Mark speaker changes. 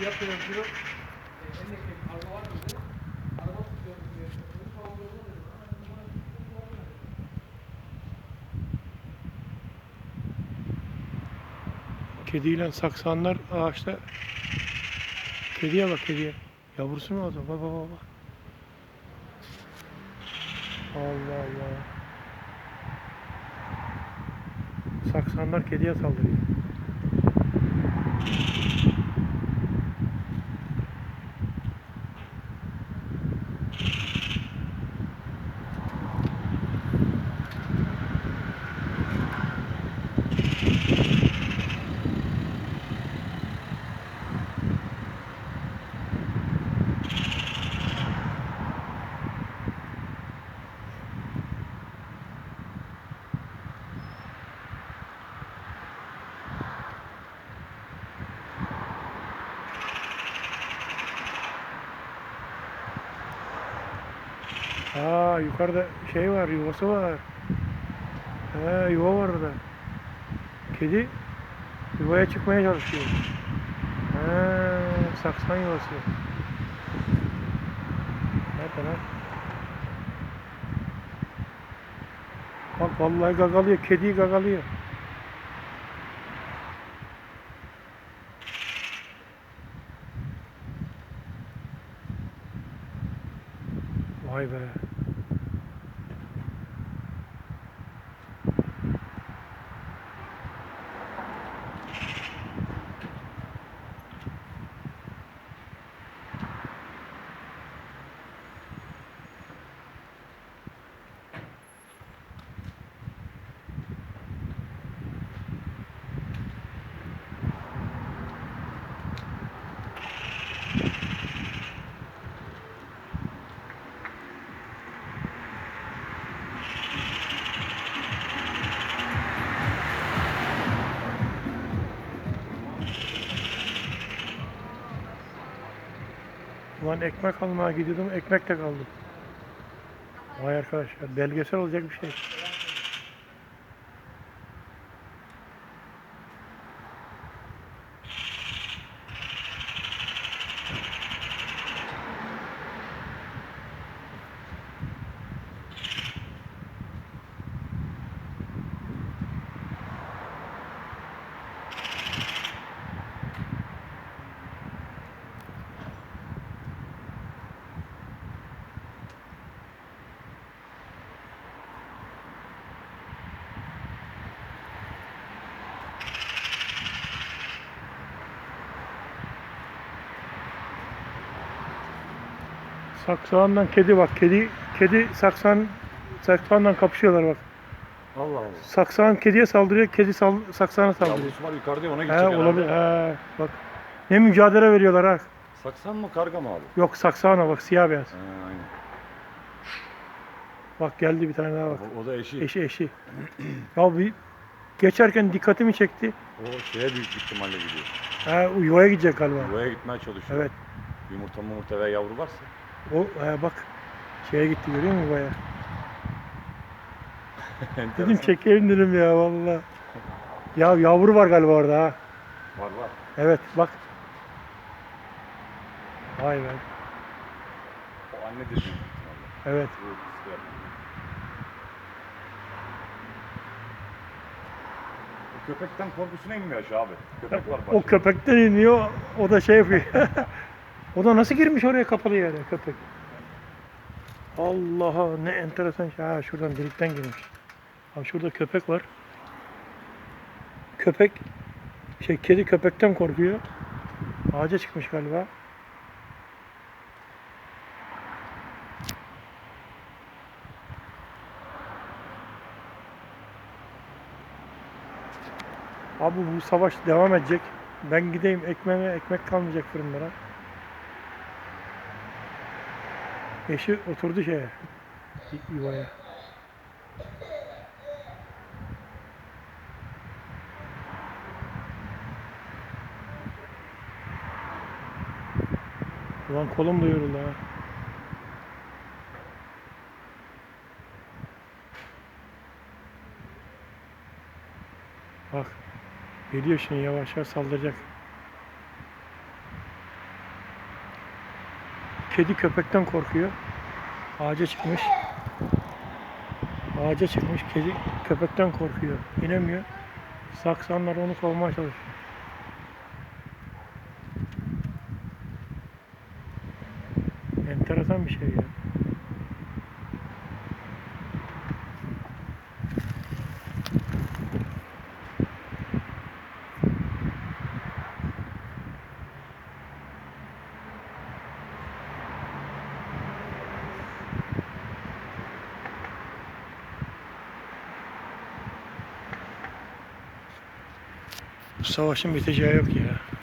Speaker 1: Abi ben fiyat da yazıyorum. E, en yakın araba var mıydı? Araba tutuyorum diye. Bunu kullanmadım.
Speaker 2: Kediyle saksanlar ağaçta. Kediye bak kediye. Yavrusu mu o da? Bak bak. bak. Allah Allah. Saksanlar kediye saldırıyor. Aa yukarıda şey var, yuvası var. He yuva var orada. Kedi yuvaya çıkmaya çalışıyor. He saksan yuvası. Nerede lan? Bak vallahi gagalıyor, kediyi gagalıyor. Vay be. Ulan ekmek almaya gidiyordum, ekmek de kaldı. Vay arkadaşlar, belgesel olacak bir şey. Saksağından kedi bak, kedi kedi saksan saksağından kapışıyorlar bak.
Speaker 3: Allah Allah.
Speaker 2: Saksağın kediye saldırıyor, kedi sal, saksağına saldırıyor.
Speaker 3: Yavrusu var yukarıda ona
Speaker 2: He
Speaker 3: gidecek herhalde.
Speaker 2: olabilir. He bak. Ne mücadele veriyorlar ha.
Speaker 3: Saksan mı karga mı abi?
Speaker 2: Yok saksağına bak siyah beyaz.
Speaker 3: He, aynen.
Speaker 2: Bak geldi bir tane daha bak.
Speaker 3: O, o da eşi.
Speaker 2: Eşi eşi. ya bir geçerken dikkatimi çekti.
Speaker 3: O şeye büyük ihtimalle gidiyor.
Speaker 2: O yuvaya gidecek galiba.
Speaker 3: Yuvaya gitmeye çalışıyor.
Speaker 2: Evet.
Speaker 3: Yumurta mumurta veya yavru varsa.
Speaker 2: O he, bak şeye gitti görüyor musun yuvaya? Dedim çekelim dedim ya valla. Ya yavru var galiba orada ha.
Speaker 3: Var var.
Speaker 2: Evet bak. Vay be.
Speaker 3: O büyük ihtimalle.
Speaker 2: Evet.
Speaker 3: Köpekten korkusuna inmiyor şu abi. Köpek var
Speaker 2: O
Speaker 3: başında.
Speaker 2: köpekten iniyor. O da şey yapıyor. o da nasıl girmiş oraya kapalı yere köpek. Allah'a ne enteresan şey. Ha şuradan delikten girmiş. Ha şurada köpek var. Köpek şey kedi köpekten korkuyor. Ağaca çıkmış galiba. Abi bu savaş devam edecek. Ben gideyim ekmeğime ekmek kalmayacak fırınlara. Eşi oturdu şeye. Yuvaya. Ulan kolum da yoruldu ha. Bak. Geliyor şimdi yavaş yavaş saldıracak. Kedi köpekten korkuyor. Ağaca çıkmış. Ağaca çıkmış. Kedi köpekten korkuyor. İnemiyor. Saksanlar onu kovmaya çalışıyor. Enteresan bir şey ya. Savaşın biteceği yok ya.